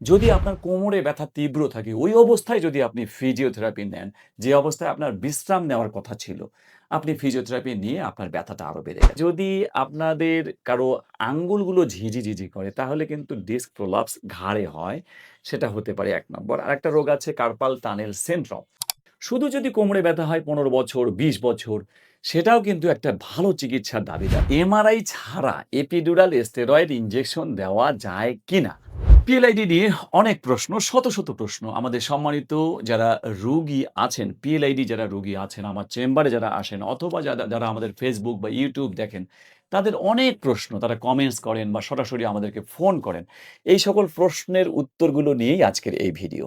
যদি আপনার কোমরে ব্যথা তীব্র থাকে, ওই অবস্থায় যদি আপনি ফিজিওথেরাপি নেন, যে অবস্থায় আপনার বিশ্রাম নেওয়ার কথা ছিল, আপনি ফিজিওথেরাপি নিয়ে আপনার ব্যথাটা আরও বেড়ে যায় যদি আপনাদের কারও আঙ্গুলগুলো ঝিঁঝি, ঝিঁঝি করে তাহলে কিন্তু ডিস্ক প্রলাপস ঘাড়ে হয়। সেটা হতে পারে এক নম্বর। আর একটা রোগ আছে কার্পাল টানেল সিনড্রোম। শুধু যদি কোমরে ব্যথা হয় ১৫ বছর, ২০ বছর, সেটাও কিন্তু একটা ভালো চিকিৎসার দাবিদার। এমআরআই ছাড়া এপিডুরাল স্টেরয়েড ইনজেকশন দেওয়া যায় কিনা? পিএলআইডি নিয়ে অনেক প্রশ্ন, শত, শত প্রশ্ন। আমাদের সম্মানিত যারা রুগী আছেন, পিএলআইডি যারা রুগী আছেন, আমার চেম্বারে যারা আসেন অথবা যারা যারা আমাদের ফেসবুক বা ইউটিউব দেখেন, তাদের অনেক প্রশ্ন। তারা কমেন্টস করেন বা সরাসরি আমাদেরকে ফোন করেন। এই সকল প্রশ্নের উত্তরগুলো নিয়েই আজকের এই ভিডিও।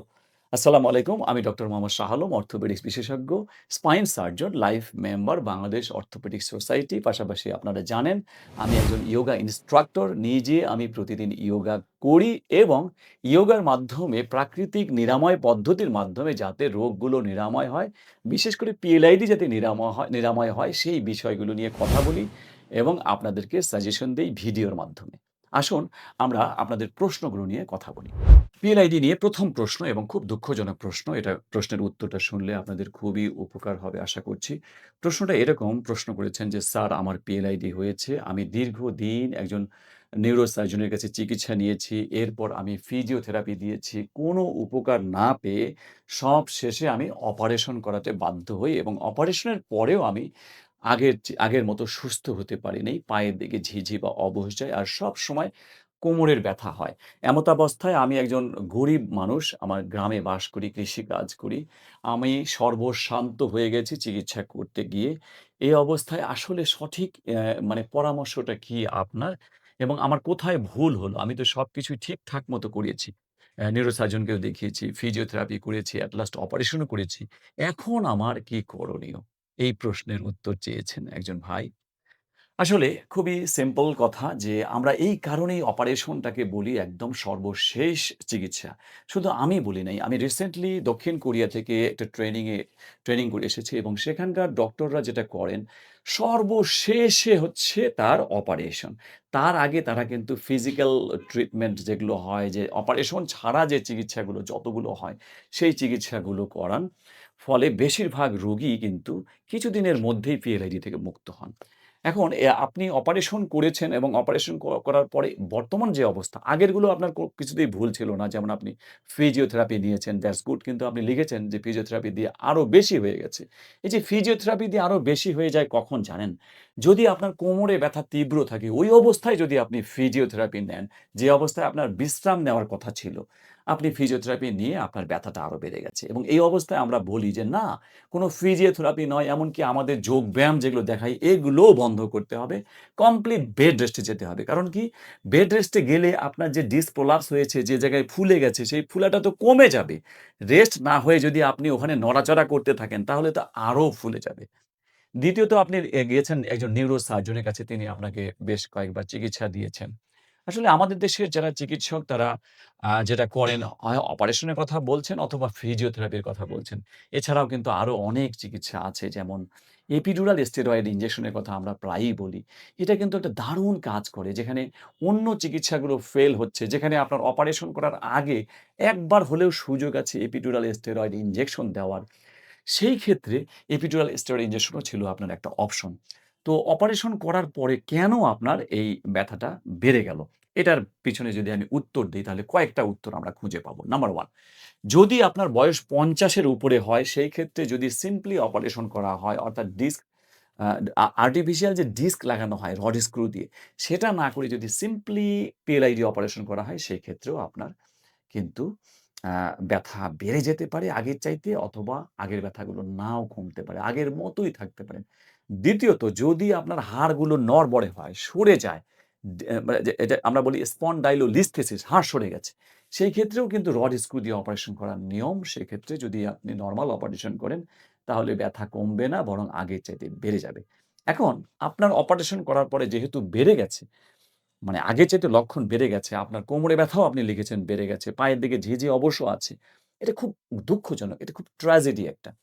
আসসালামু আলাইকুম। আমি ডক্টর মোহাম্মদ শাহ আলম, অর্থোপেডিক্স বিশেষজ্ঞ, spine surgeon, life member Bangladesh orthopaedics society. পাশাপাশি আপনারা জানেন আমি একজন ইয়োগা ইন্সট্রাক্টর। নিজে আমি প্রতিদিন ইয়োগা করি এবং ইয়োগার মাধ্যমে প্রাকৃতিক নিরাময় পদ্ধতির মাধ্যমে যাতে রোগগুলো নিরাময় হয়, বিশেষ করে পিএলআইডি যাতে নিরাময় হয় নিরাময় হয় সেই বিষয়গুলো নিয়ে কথা বলি এবং আপনাদেরকে সাজেশন দেই ভিডিওর মাধ্যমে। আসুন আমরা আপনাদের প্রশ্নগুলো নিয়ে কথা বলি। পিএলআইডি নিয়ে প্রথম প্রশ্ন এবং খুব দুঃখজনক প্রশ্ন। এটা প্রশ্নের উত্তরটা শুনলে আপনাদের খুবই উপকার হবে আশা করছি। প্রশ্নটা এরকম প্রশ্ন করেছেন যে, "স্যার আমার পিএলআইডি হয়েছে। আমি দীর্ঘদিন একজন নিউরোসার্জনের কাছে চিকিৎসা নিয়েছি। এরপর আমি ফিজিওথেরাপি দিয়েছি। কোনো উপকার না পেয়ে সব শেষে আমি অপারেশন করাতে বাধ্য হই এবং অপারেশনের পরেও আমি আগের আগের মতো সুস্থ হতে পারিনি। পায়ের দিকে ঝিঝি বা অবশ যায় আর সবসময় কোমরের ব্যথা হয়। এমতাবস্থায় আমি একজন গরিব মানুষ। আমার গ্রামে বাস করি, কৃষিকাজ করি। আমি সর্বস্বান্ত হয়ে গেছি চিকিৎসা করতে গিয়ে। এই অবস্থায় আসলে সঠিক মানে পরামর্শটা কি আপনার? এবং আমার কোথায় ভুল হলো? আমি তো সবকিছুই ঠিকঠাক মতো করিয়েছি। নিউরোসার্জনকেও দেখিয়েছি, ফিজিওথেরাপি করেছি, এট লাস্ট অপারেশনও করেছি। এখন আমার কি করণীয়? এই প্রশ্নের উত্তর চেয়েছেন একজন ভাই। আসলে খুবই সিম্পল কথা যে আমরা এই কারণেই অপারেশনটাকে বলি একদম সর্বশেষ চিকিৎসা। শুধু আমি বলি নাই। আমি রিসেন্টলি দক্ষিণ কোরিয়া থেকে একটা ট্রেনিংয়ে ট্রেনিং করে এসেছি এবং সেখানকার ডক্টররা যেটা করেন, সর্বশেষে হচ্ছে তার অপারেশন। তার আগে তারা কিন্তু ফিজিক্যাল ট্রিটমেন্ট যেগুলো হয় যে অপারেশন ছাড়া যে চিকিৎসাগুলো যতগুলো হয়, সেই চিকিৎসাগুলো করান। ফলে বেশিরভাগ রোগী কিন্তু কিছুদিনের মধ্যেই পিএলআইডি থেকে মুক্ত হন। এখন আপনি অপারেশন করেছেন এবং অপারেশন করার পরে বর্তমান যে অবস্থা, আগেরগুলো আপনার কিছুতেই ভুল ছিল না। যেমন আপনি ফিজিওথেরাপি নিয়েছেন, দ্যাটস গুড। কিন্তু আপনি লিখেছেন যে ফিজিওথেরাপি দিয়ে আরও বেশি হয়ে গেছে। এই যে ফিজিওথেরাপি দিয়ে আরও বেশি হয়ে যায় কখন জানেন? যদি আপনার কোমরে ব্যথা তীব্র থাকে, ওই অবস্থায় যদি আপনি ফিজিওথেরাপি নেন, যে অবস্থায় আপনার বিশ্রাম নেওয়ার কথা ছিল, আপনি ফিজিওথেরাপি নিয়ে আপনার ব্যথাটা আরও বেড়ে গেছে। এবং এই অবস্থায় আমরা বলি যে, "না, কোনো ফিজিওথেরাপি নয়, এমনকি আমাদের যোগব্যায়াম যেগুলো দেখাই, এগুলোও বন্ধ করতে হবে। কমপ্লিট বেড রেস্টে যেতে হবে।" কারণ কি? বেড রেস্টে গেলে আপনার যে ডিস্ক প্রলাপস হয়েছে, যে জায়গায় ফুলে গেছে, সেই ফুলাটা তো কমে যাবে। রেস্ট না হয়ে যদি আপনি ওখানে নড়াচড়া করতে থাকেন, তাহলে তো আরও ফুলে যাবে। দ্বিতীয়ত আপনি গিয়েছেন একজন নিউরোসার্জনের কাছে, তিনি আপনাকে বেশ কয়েকবার চিকিৎসা দিয়েছেন। আসলে আমাদের দেশের যারা চিকিৎসক তারা যেটা করেন অপারেশনের কথা বলছেন অথবা ফিজিওথেরাপির কথা বলছেন। এছাড়াও কিন্তু আরও অনেক চিকিৎসা আছে যেমন এপিডুরাল স্টেরয়েড ইনজেকশনের কথা আমরা প্রায়ই বলি। এটা কিন্তু একটা দারুণ কাজ করে যেখানে অন্য চিকিৎসাগুলো ফেল হচ্ছে, যেখানে আপনার অপারেশন করার আগে একবার হলেও সুযোগ আছে এপিডুরাল স্টেরয়েড ইঞ্জেকশন দেওয়ার। সেই ক্ষেত্রে এপিডুরাল স্টেরয়েড ইঞ্জেকশনও ছিল আপনার একটা অপশন। তো অপারেশন করার পরে কেন আপনার এই ব্যথাটা বেড়ে গেল? এটার পিছনে যদি আমি উত্তর দিই তাহলে কয়েকটা উত্তর আমরা খুঁজে পাবো। নাম্বার ওয়ান যদি আপনার বয়স পঞ্চাশের উপরে হয় সেই ক্ষেত্রে যদি সিম্পলি অপারেশন করা হয় অর্থাৎ ডিস্ক আর্টিফিশিয়াল যে ডিস্ক লাগানো হয় রড স্ক্রু দিয়ে, সেটা না করে যদি সিম্পলি পিএলআইডি অপারেশন করা হয় সেই ক্ষেত্রেও আপনার কিন্তু ব্যথা বেড়ে যেতে পারে আগের চাইতে অথবা আগের ব্যথাগুলো নাও কমতে পারে। আগের মতোই থাকতে পারে। দ্বিতীয়ত যদি আপনার হাড়গুলো নড়বড়ে হয়, সরে যায়, মানে যে এটা আমরা বলি স্পন্ডাইলোলিস্থেসিস হাড় সরে গেছে। সেই ক্ষেত্রেও কিন্তু রড স্ক্রু দিয়ে অপারেশন করার নিয়ম। সেক্ষেত্রে যদি আপনি নরমাল অপারেশন করেন তাহলে ব্যথা কমবে না বরং আগের চাইতে বেড়ে যাবে। এখন আপনার অপারেশন করার পরে যেহেতু বেড়ে গেছে, মানে আগের চাইতে লক্ষণ বেড়ে গেছে, আপনার কোমরে ব্যথাও আপনি লিখেছেন বেড়ে গেছে, পায়ের দিকে ঝিঁঝি অবশ্য আছে। এটা খুব দুঃখজনক, এটা খুব ট্র্যাজেডি একটা।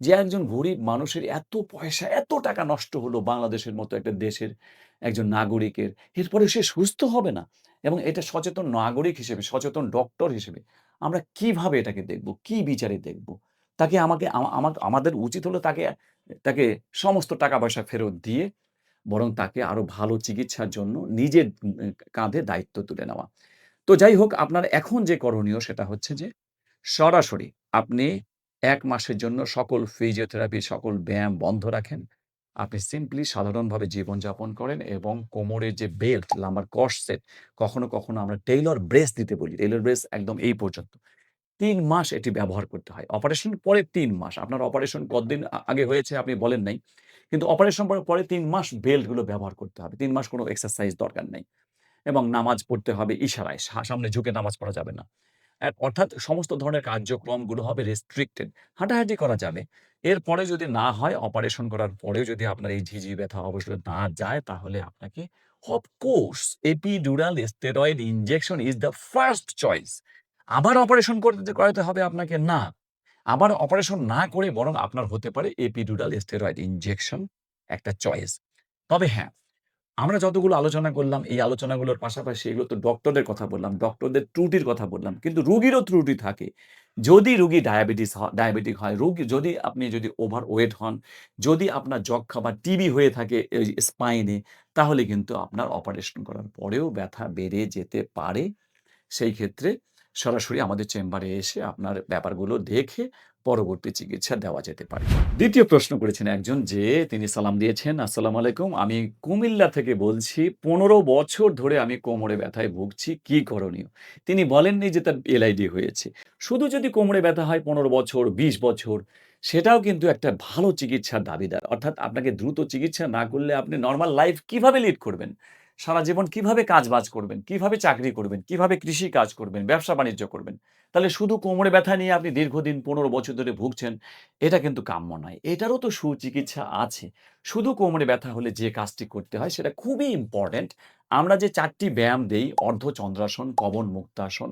যে একজন গরিব মানুষের এত পয়সা, এত টাকা নষ্ট হলো বাংলাদেশের মতো একটা দেশের একজন নাগরিকের। এরপরে সে সুস্থ হবে না এবং এটা সচেতন নাগরিক হিসেবে, সচেতন ডক্টর হিসেবে আমরা কীভাবে এটাকে দেখব? কি বিচারে দেখব? তাকে আমাকে আমা আমা আমাদের উচিত হলো তাকে তাকে সমস্ত টাকা-পয়সা ফেরত দিয়ে বরং তাকে আরও ভালো চিকিৎসার জন্য নিজের কাঁধে দায়িত্ব তুলে নেওয়া। তো যাই হোক আপনার এখন যে করণীয় সেটা হচ্ছে যে সরাসরি আপনি ১ মাসের জন্য সকল ফিজিওথেরাপি, সকল ব্যায়াম বন্ধ রাখেন। আপনি সিম্পলি সাধারণভাবে জীবনযাপন করেন এবং কোমরের যে বেল্ট, লাম্বার কর্সেট কখনো, কখনো আমরা টেইলর ব্রেস দিতে বলি। টেইলর ব্রেস একদম এই পর্যন্ত। তিন মাস এটি ব্যবহার করতে হয়। অপারেশন পরে তিন মাস। আপনার অপারেশন কতদিন আগে হয়েছে আপনি বলেন নাই। কিন্তু অপারেশন পরে, পরে ৩ মাস বেল্টগুলো ব্যবহার করতে হবে। ৩ মাস কোনো এক্সারসাইজ দরকার নেই। এবং নামাজ পড়তে হবে ইশারায়। সামনে ঝুঁকে নামাজ পড়া যাবে না। অর্থাৎ সমস্ত ধরনের কার্যক্রমগুলো হবে রেস্ট্রিক্টেড। হাঁটাহাঁটি করা যাবে। এরপরে যদি না হয় অপারেশন করার পরেও যদি আপনার এই ঝিঁঝি ব্যথা অবশ্যই না যায় তাহলে আপনাকে of course epidural steroid injection is the first choice. আবার অপারেশন করতে করাতে হবে আপনাকে? না। আবার অপারেশন না করে বরং আপনার হতে পারে এপিডুরাল স্টেরয়েড ইনজেকশন একটা চয়েস। তবে হ্যাঁ, আমরা যতগুলো আলোচনা করলাম এই আলোচনাগুলোর পাশাপাশি এগুলো তো ডক্টরদের কথা বললাম, ডক্টরদের ত্রুটির কথা বললাম। কিন্তু রুগীরও ত্রুটি থাকে। যদি রুগী ডায়াবেটিস হ ডায়াবেটিক হয়, রোগী যদি আপনি যদি ওভার ওয়েট হন, যদি আপনার যক্ষ্মা বা টিবি হয়ে থাকে স্পাইনে তাহলে কিন্তু আপনার অপারেশন করার পরেও ব্যথা বেড়ে যেতে পারে। সেই ক্ষেত্রে সরাসরি আমাদের চেম্বারে এসে আপনার ব্যাপারগুলো দেখে পরবর্তী চিকিৎসা দেওয়া যেতে পারে। দ্বিতীয় প্রশ্ন করেছেন একজন যে তিনি সালাম দিয়েছেন, "আসসালামু আলাইকুম। আমি কুমিল্লা থেকে বলছি। ১৫ বছর ধরে আমি কোমরে ব্যথায় ভুগছি। কি করণীয়?" তিনি বলেননি যে তার এলআইডি হয়েছে। শুধু যদি কোমরে ব্যথা হয় ১৫ বছর, ২০ বছর সেটাও কিন্তু একটা ভালো চিকিৎসার দাবিদার। অর্থাৎ আপনাকে দ্রুত চিকিৎসা না করলে আপনি নর্মাল লাইফ কীভাবে লিড করবেন? সারা জীবন কীভাবে কাজ বাজ করবেন? কীভাবে চাকরি করবেন? কীভাবে কৃষি কাজ করবেন? ব্যবসা-বাণিজ্য করবেন? তাহলে শুধু কোমরে ব্যথা নিয়ে আপনি দীর্ঘদিন ১৫ বছর ধরে ভুগছেন, এটা কিন্তু কাম্য নয়। এটারও তো সুচিকিৎসা আছে। শুধু কোমরে ব্যথা হলে যে কাজটি করতে হয় সেটা খুবই ইম্পোর্টেন্ট। আমরা যে ৪ টি ব্যায়াম দেই অর্ধচন্দ্রাসন, কবন-মুক্তাসন,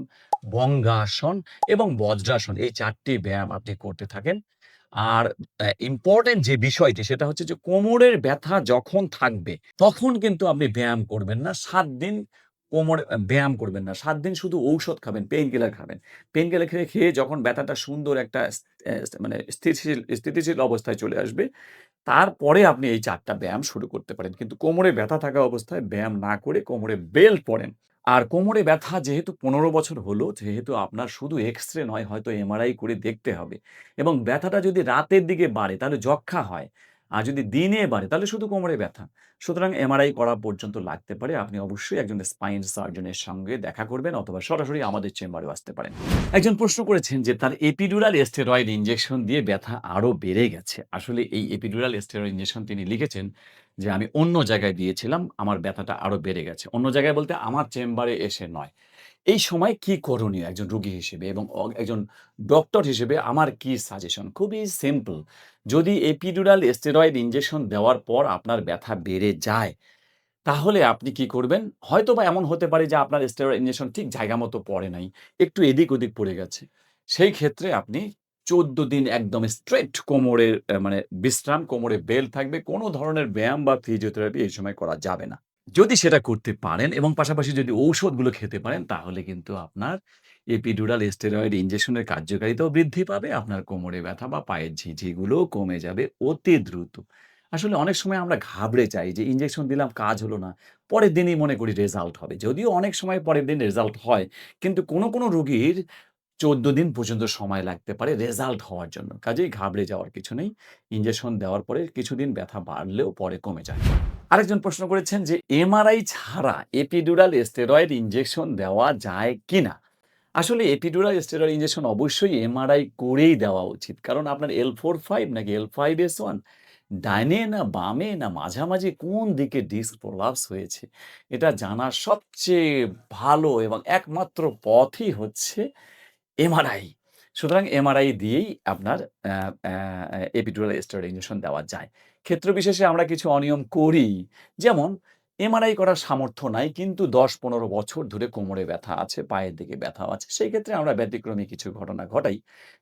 বঙ্গাসন এবং বজ্রাসন এই চারটি ব্যায়াম আপনি করতে থাকেন। আর ইম্পোর্টেন্ট যে বিষয়টি সেটা হচ্ছে যে কোমরের ব্যথা যখন থাকবে তখন কিন্তু আপনি ব্যায়াম করবেন না। সাত দিন কোমরে ব্যায়াম করবেন না। সাত দিন শুধু ঔষধ খাবেন, পেইন কিলার খাবেন। পেইন কিলার খেয়ে, খেয়ে যখন ব্যথাটা সুন্দর একটা মানে স্থিতিশীল স্থিতিশীল অবস্থায় চলে আসবে, তারপরে আপনি এই চারটা ব্যায়াম শুরু করতে পারেন। কিন্তু কোমরে ব্যথা থাকা অবস্থায় ব্যায়াম না করে কোমরে বেল্ট পড়েন। আর কোমরে ব্যথা যেহেতু ১৫ বছর হলো, যেহেতু আপনার শুধু এক্স-রে নয় হয়তো এমআরআই করে দেখতে হবে এবং ব্যথাটা যদি রাতের দিকে বাড়ে তাহলে যক্ষা হয়। আর যদি দিনে বাড়ে তাহলে শুধু কোমরে ব্যথা। সুতরাং এমআরআই করা পর্যন্ত লাগতে পারে। আপনি অবশ্যই একজন স্পাইন সার্জনের সঙ্গে দেখা করবেন অথবা সরাসরি আমাদের চেম্বারেও আসতে পারেন। একজন প্রশ্ন করেছেন যে তার এপিডুরাল স্টেরয়েড ইঞ্জেকশন দিয়ে ব্যথা আরও বেড়ে গেছে। আসলে এই এপিডুরাল স্টেরয়েড ইঞ্জেকশন তিনি লিখেছেন যে আমি অন্য জায়গায় দিয়েছিলাম, আমার ব্যথাটা আরও বেড়ে গেছে। অন্য জায়গায় বলতে আমার চেম্বারে এসে নয়। এই সময় কি করণীয় একজন রোগী হিসেবে এবং একজন ডক্টর হিসেবে আমার কি সাজেশন? খুবই সিম্পল। যদি এপিডুরাল স্টেরয়েড ইনজেকশন দেওয়ার পর আপনার ব্যথা বেড়ে যায়, তাহলে আপনি কি করবেন? হয়তো বা এমন হতে পারে যে আপনার স্টেরয়েড ইনজেকশন ঠিক জায়গা মতো পড়ে নাই। একটু এদিক-ওদিক পড়ে গেছে। সেই ক্ষেত্রে আপনি ১৪ দিন একদম স্ট্রেট কোমরের মানে বিশ্রাম, কোমরে বেল থাকবে। কোনো ধরনের ব্যায়াম বা ফিজিওথেরাপি এই সময় করা যাবে না। যদি সেটা করতে পারেন এবং পাশাপাশি যদি ঔষধগুলো খেতে পারেন, তাহলে কিন্তু আপনার এপিডুরাল স্টেরয়েড ইনজেকশনের কার্যকারিতাও বৃদ্ধি পাবে। আপনার কোমরে ব্যথা বা পায়ের ঝিঁঝিগুলোও কমে যাবে অতি দ্রুত। আসলে অনেক সময় আমরা ঘাবড়ে যাই যে, ইনজেকশন দিলাম, কাজ হলো না। পরের দিনই মনে করি রেজাল্ট হবে। যদিও অনেক সময় পরের দিন রেজাল্ট হয়। কিন্তু কোনো কোনো রোগীর ১৪ দিন পর্যন্ত সময় লাগতে পারে রেজাল্ট হওয়ার জন্য। কাজেই ঘাবড়ে যাওয়ার কিছু নেই। ইঞ্জেকশন দেওয়ার পরে কিছুদিন ব্যথা বাড়লেও পরে কমে যায়। আরেকজন প্রশ্ন করেছেন যে এমআরআই ছাড়া এপিডুরাল স্টেরয়েড ইঞ্জেকশন দেওয়া যায় কিনা? আসলে এপিডুরাল স্টেরয়েড ইঞ্জেকশন অবশ্যই এমআরআই করেই দেওয়া উচিত। কারণ আপনার L4-5 নাকি L5-S1 ডাইনে না বামে না মাঝামাঝি কোন দিকে ডিস্ক প্রলাপস হয়েছে, এটা জানার সবচেয়ে ভালো এবং একমাত্র পথই হচ্ছে এমআরআই। সুতরাং এমআরআই দিয়েই আপনার এপিডুরাল স্টেরয়েড ইনজেকশন দেওয়া যায়। ক্ষেত্র বিশেষে আমরা কিছু অনিয়ম করি। যেমন এমআরআই করার সামর্থ্য নাই কিন্তু ১০-১৫ বছর ধরে কোমরে ব্যথা আছে, পায়ের দিকে ব্যথাও আছে। সেই ক্ষেত্রে আমরা ব্যতিক্রমী কিছু ঘটনা ঘটাই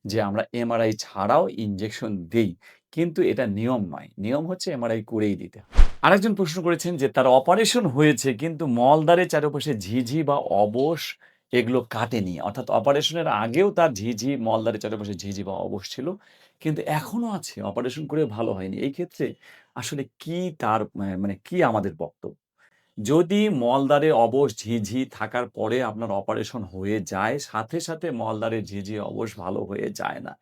যে আমরা এমআরআই ছাড়াও ইনজেকশন দেই। কিন্তু এটা নিয়ম নয়। নিয়ম হচ্ছে এমআরআই করেই দিতে আরেকজন প্রশ্ন করেছেন যে তার অপারেশন হয়েছে কিন্তু মলদ্বারের চারপাশে ঝিঝি বা অবশ এগুলো কাটেনি। অর্থাৎ অপারেশনের আগেও তার ঝিঝি মলদ্বারের চারপাশে ঝিঝি বা অবশ ছিল। কিন্তু এখনও আছে। অপারেশন করে ভালো হয়নি। এই ক্ষেত্রে আসলে কি তার মানে কি আমাদের বক্তব্য? যদি মলদ্বারে অবশ ঝিঝি থাকার পরে আপনার অপারেশন হয়ে যায়, সাথে, সাথে মলদ্বারের ঝিঝি, অবশ ভালো হয়ে যায় না।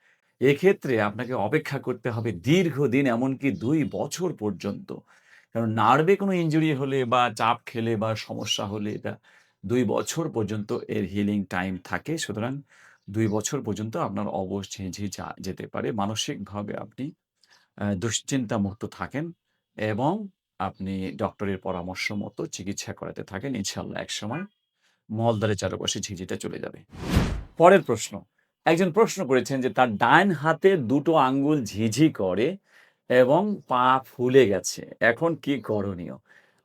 এক্ষেত্রে আপনাকে অপেক্ষা করতে হবে দীর্ঘদিন এমনকি দুই বছর পর্যন্ত। কারণ নার্ভে কোনো ইনজুরি হলে বা চাপ খেলে বা সমস্যা হলে এটা ২ বছর পর্যন্ত এর হিলিং টাইম থাকে। সুতরাং ২ বছর পর্যন্ত আপনার অবশ ঝিঝি যা যেতে পারে। মানসিকভাবে আপনি আ দুশ্চিন্তামুক্ত থাকেন এবং আপনি ডক্টরের পরামর্শ মতো চিকিৎসা করাতে থাকেন। ইনশাআল্লাহ একসময় মলদ্বারের চারপাশে ঝিঝিটা চলে যাবে। পরের প্রশ্ন। একজন প্রশ্ন করেছেন যে তার ডাইন হাতে দুটো আঙ্গুল ঝিঝি করে এবং পা ফুলে গেছে। এখন কি করণীয়?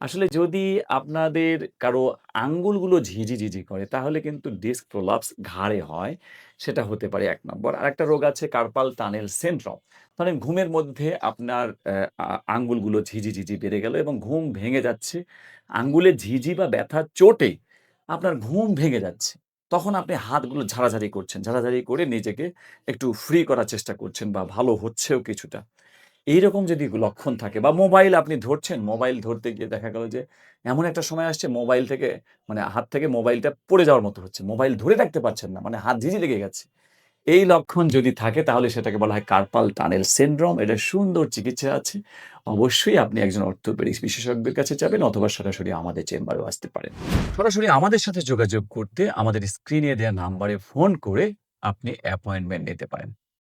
আসলে যদি আপনাদের কারও আঙ্গুলগুলো ঝিঝি, ঝিঝি করে তাহলে কিন্তু ডিস্ক প্রলাপস ঘাড়ে হয়। সেটা হতে পারে এক নম্বর। আরেকটা রোগ আছে কার্পাল টানেল সিনড্রোম। ধরেন ঘুমের মধ্যে আপনার আঙ্গুলগুলো ঝিঝি, ঝিঝি বেড়ে গেল এবং ঘুম ভেঙে যাচ্ছে। আঙ্গুলে ঝিঝি বা ব্যথার চোটে আপনার ঘুম ভেঙে যাচ্ছে। তখন আপনি হাতগুলো ঝাড়াঝাড়ি করছেন। ঝাড়াঝাড়ি করে নিজেকে একটু ফ্রি করার চেষ্টা করছেন বা ভালো হচ্ছেও কিছুটা। এইরকম যদি লক্ষণ থাকে বা মোবাইল আপনি ধরছেন, মোবাইল ধরতে গিয়ে দেখা গেল যে এমন একটা সময় আসছে মোবাইল থেকে মানে হাত থেকে মোবাইলটা পড়ে যাওয়ার মতো হচ্ছে। মোবাইল ধরে রাখতে পারছেন না। মানে হাত ঝিঝি লেগে গেছে। এই লক্ষণ যদি থাকে তাহলে সেটাকে বলা হয় কার্পাল টানেল সিনড্রোম। এটা সুন্দর চিকিৎসা আছে। অবশ্যই আপনি একজন অর্থোপেডিক্স বিশেষজ্ঞের কাছে যাবেন অথবা সরাসরি আমাদের চেম্বারেও আসতে পারেন। সরাসরি আমাদের সাথে যোগাযোগ করতে আমাদের স্ক্রিনে দেওয়া নাম্বারে ফোন করে আপনি অ্যাপয়েন্টমেন্ট নিতে পারেন।